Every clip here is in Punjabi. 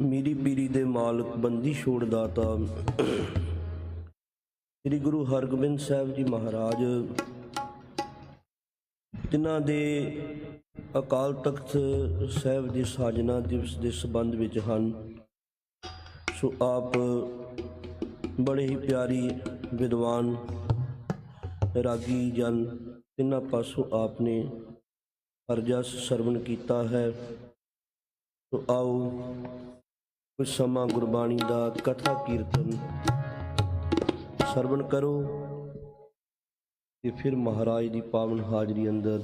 ਮੀਰੀ ਪੀਰੀ ਦੇ ਮਾਲਕ ਬੰਦੀ ਛੋੜ ਦਾਤਾ ਸ੍ਰੀ ਗੁਰੂ ਹਰਗੋਬਿੰਦ ਸਾਹਿਬ ਜੀ ਮਹਾਰਾਜ, ਜਿਨ੍ਹਾਂ ਦੇ ਅਕਾਲ ਤਖਤ ਸਾਹਿਬ ਦੇ ਸਾਜਨਾ ਦਿਵਸ ਦੇ ਸੰਬੰਧ ਵਿੱਚ ਹਨ। ਸੋ ਆਪ ਬੜੇ ਹੀ ਪਿਆਰੀ ਵਿਦਵਾਨ, ਰਾਗੀ ਜਨ, ਤਿੰਨਾਂ ਪਾਸੋਂ ਆਪ ਨੇ ਅਰਜਸ ਸਰਵਣ ਕੀਤਾ ਹੈ। ਸੋ ਆਓ ਕੁਝ ਸਮਾਂ ਗੁਰਬਾਣੀ ਦਾ ਕਥਾ ਕੀਰਤਨ ਸਰਵਣ ਕਰੋ ਤੇ ਫਿਰ ਮਹਾਰਾਜ ਦੀ ਪਾਵਨ ਹਾਜ਼ਰੀ ਅੰਦਰ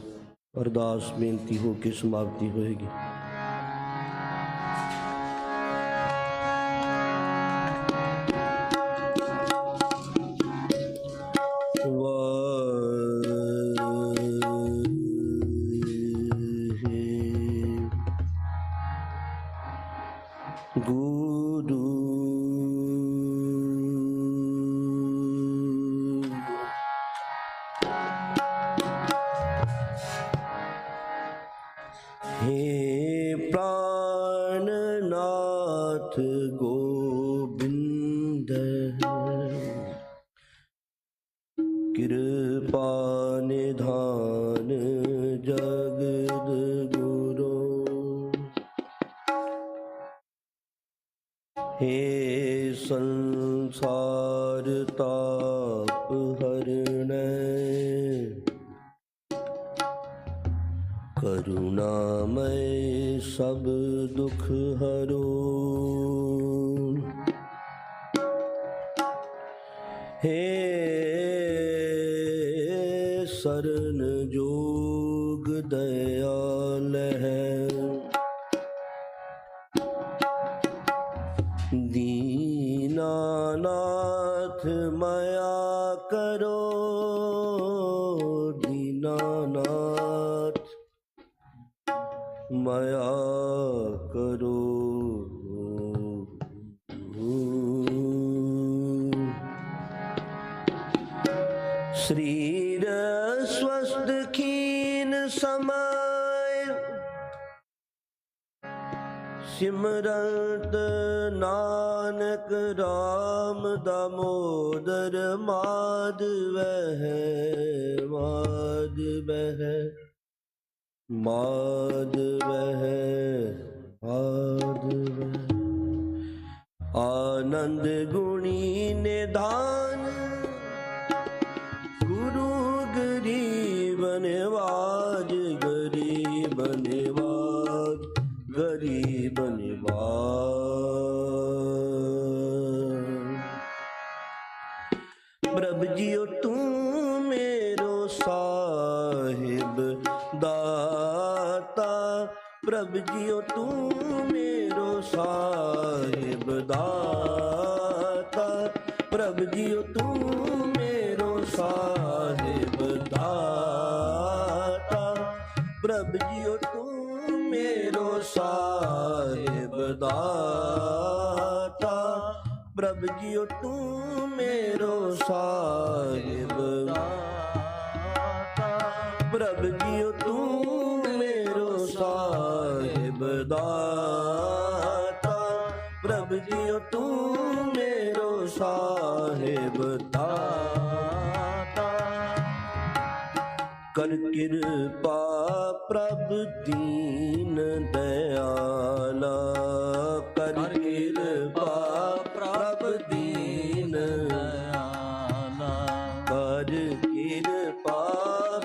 ਅਰਦਾਸ ਬੇਨਤੀ ਹੋ ਕੇ ਸਮਾਪਤੀ ਹੋਏਗੀ। ਗੁਰੂ ਹੇ ਸੰਸਾਰ ਤਾਪ ਹਰਣੈ। ਕਰੁਣਾਮੈ ਸਭ ਦੁਖ ਹਰੋ। ਹੇ ਸਰਨ ਜੋਗ ਦਇਆਲ ਹੈ ਮਾਇਆ ਕਰੋ। ਸਰੀਰ ਸਵਸਤ ਖੀਨ ਸਮਾਇ ਸਿਮਰਤ ਨਾਨਕ RAM ਦਮੋਦਰ ਮਾਦਵਹਿ ਮਾਦਵਹਿ ਮਾਧਵਹਿ ਮਾਧਵਹਿ ਮਾਧਵਹਿ ਮਾਧਵਹਿ ਆਨੰਦ ਗੁਣੀ ਨਿਧਾਨ ਗੁਰੂ ਗਰੀਬ ਨਿਵਾਜ ਗਰੀਬ ਨਿਵਾਜ ਗਰੀਬ ਨਿਵਾਜ ਪ੍ਰਭ ਜੀਓ ਤੂੰ ਮੇਰੋ ਸਾਹਿਬ ਦਾਤਾ ਪ੍ਰਭ ਜੀਓ ਤੂੰ ਮੇਰੋ ਸਾਹਿਬ ਦਾਤਾ ਪ੍ਰਭ ਜੀਓ ਤੂੰ ਮੇਰੋ ਸਾਹਿਬ ਦਾਤਾ ਪ੍ਰਭ ਜੀਓ ਤੂੰ ਮੇਰੋ ਸਾਹਿਬ ਪ੍ਰਭ ਜੀਓ ਤੂੰ ਮੇਰੋ ਸਾਹਿਬ ਦਾਤਾ। ਕਰ ਕਿਰਪਾ ਪ੍ਰਭ ਦੀਨ ਦਇਆਲਾ ਕਰ ਕਿਰਪਾ ਪ੍ਰਭ ਦੀਨ ਕਰ ਕਿਰਪਾ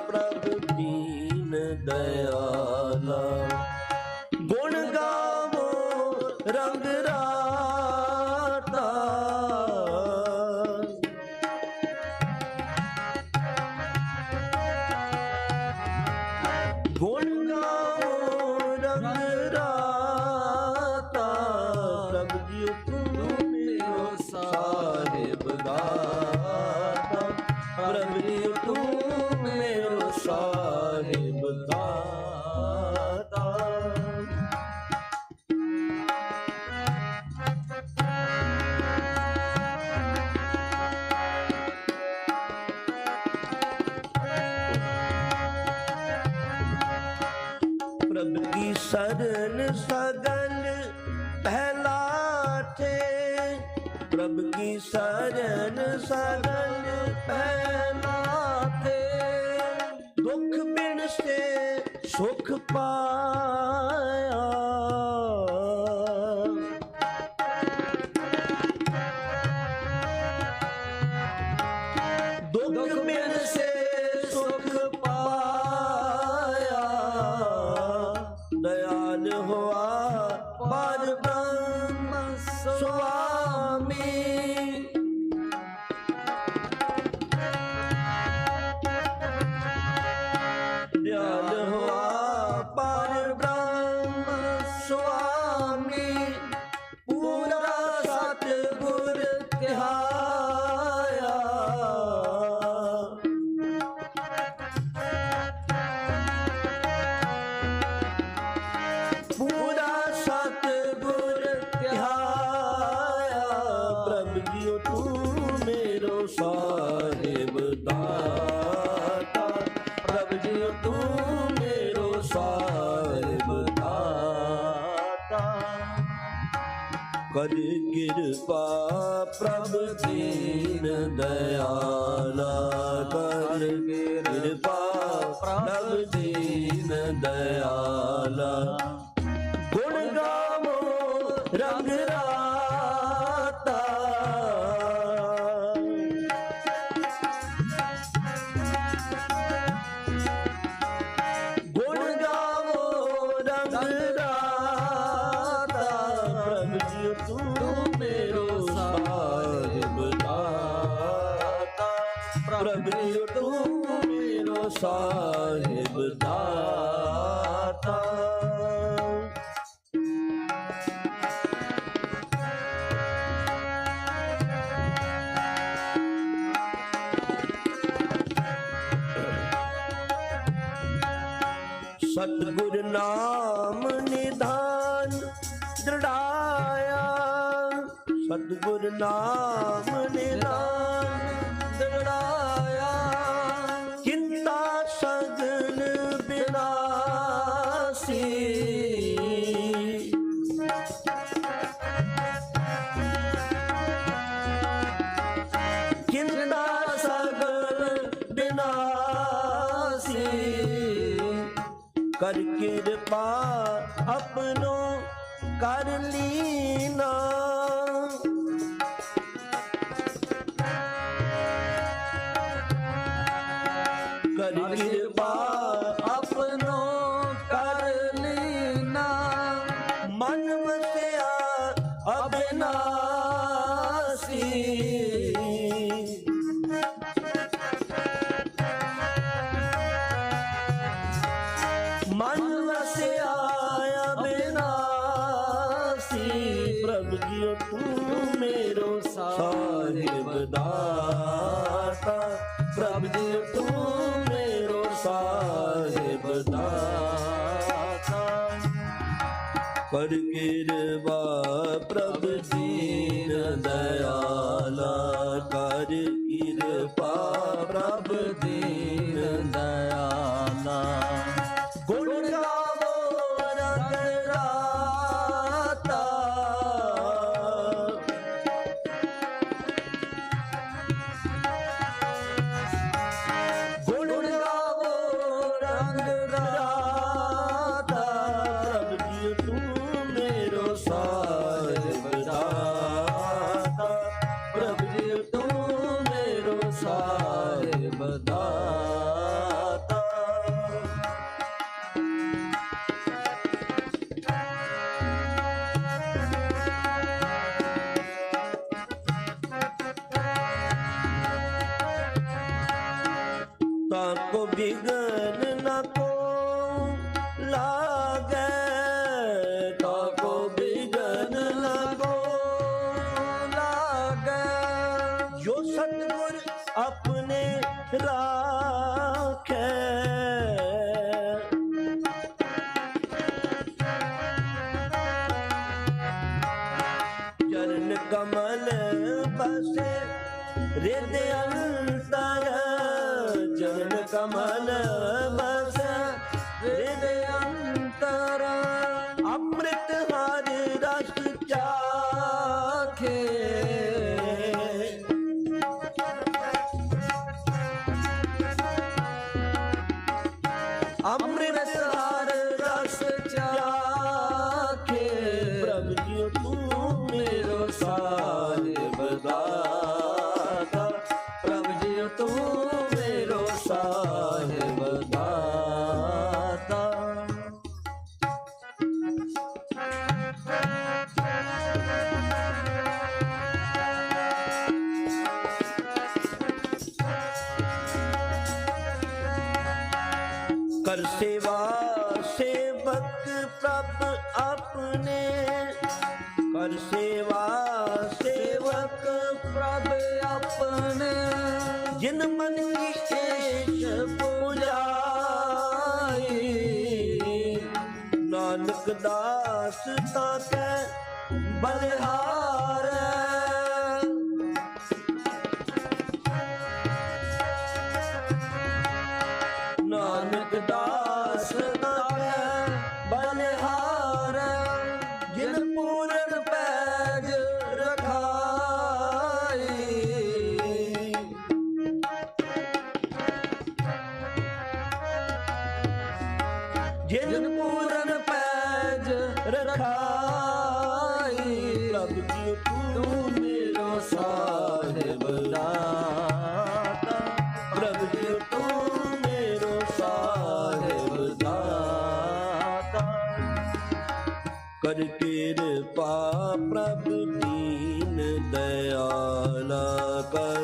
ਪ੍ਰਭ ਦੀਨ ਦਇਆਲਾ ਗੁਣ ਗਾਵੋ ਰੰਗ ਸੁਖ ਪਾ ਕਰ ਕਿਰਪਾ ਪ੍ਰਭ ਦੀਨ ਦਿਆਲਾ ਕਰ ਕਿਰਪਾ ਪ੍ਰਭ ਦੀਨ ਦਿਆਲਾ ਸਤਗੁਰ ਨਾਮ ਨਿਧਾਨ ਦ੍ਰਿੜਾਇਆ। ਸਤਗੁਰ ਨਾਮ ਨਿਧਾਨ ਦ੍ਰਿੜਾਇਆ। ਕਰ ਕਿਰਪਾ ਆਪਣੋ ਕਰ ਲੀਨਾ। ਕਰ ਕਿਰਪਾ ਆਪਣੋ ਕਰ ਲੀਨਾ। ਮਨ ਮਸਿਆ ਅਬਨਾਸੀ। ਕਰ ਕਿਰਪਾ ਪ੍ਰਭ ਦੀਨ ਦਇਆਲਾ ਕਰ ਕਿਰਪਾ ਪ੍ਰਭ ਦੀਨ ਦਇਆਲਾ। ਨਾ ਕੋ ਲਾ ಚರಣ ಕಮಲ ಬಸ ಹೃದಯಂತರ ਆਪਨ ਜਿਨ ਮਨ ਕੀ ਨਾਨਕ ਦਾਸ ਤਾਂ ਕੈ ਬਲਿਹਾਰ। ਜਿਨ ਪੂਰਨ ਪੈਜ ਮੇਰਾ ਸਾਹਿਬ ਮੇਰਾ ਸਾਹਿਬ ਦਾਤਾ। ਕਰ ਕਿਰਪਾ ਪ੍ਰਭ ਦੀਨ ਦਇਆਲਾ ਕਰ।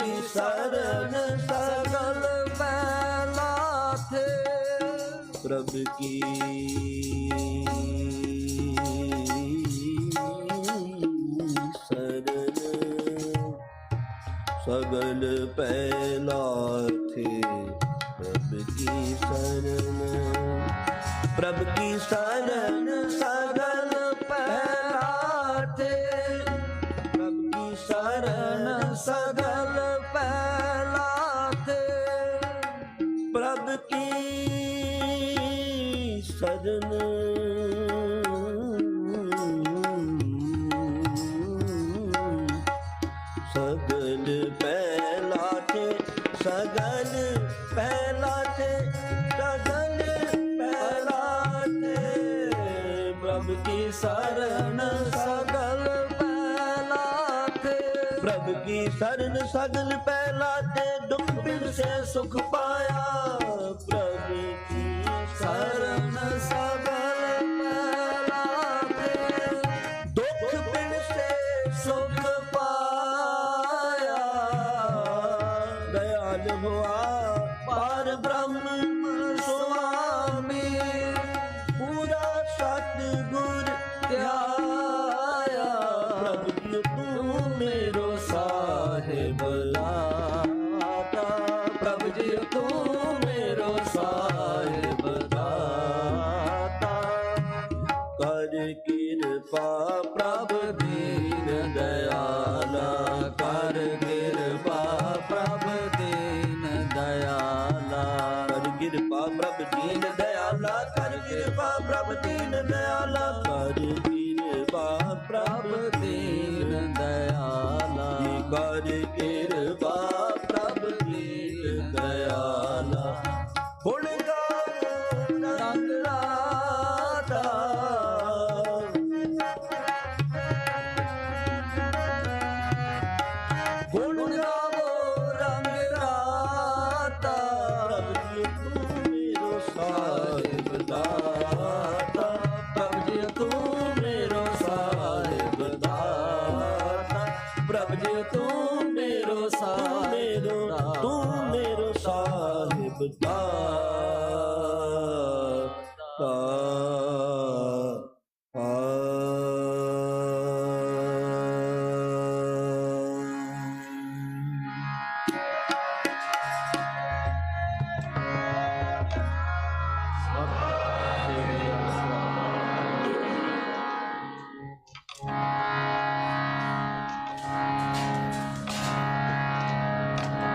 ਕੀ ਸਗਲ ਮੈਲਾ ਪ੍ਰਭ ਕੀ? ਸਰਣ ਸਗਲ ਪਹਿਲਾ ਪ੍ਰਭ ਕੀ ਪ੍ਰਭ ਕੀ ਸਗਲ ਪਹਿਲਾ ਥੇ? ਪ੍ਰਭ ਕੀ ਸਰਣ ਸਗਲ ਸਰਨ ਸਗਲ ਪਹਿਲਾ ਤੇ ਦੁਖ ਸੇ ਸੁਖ ਪਾ कृपा प्राप्त Goodbye.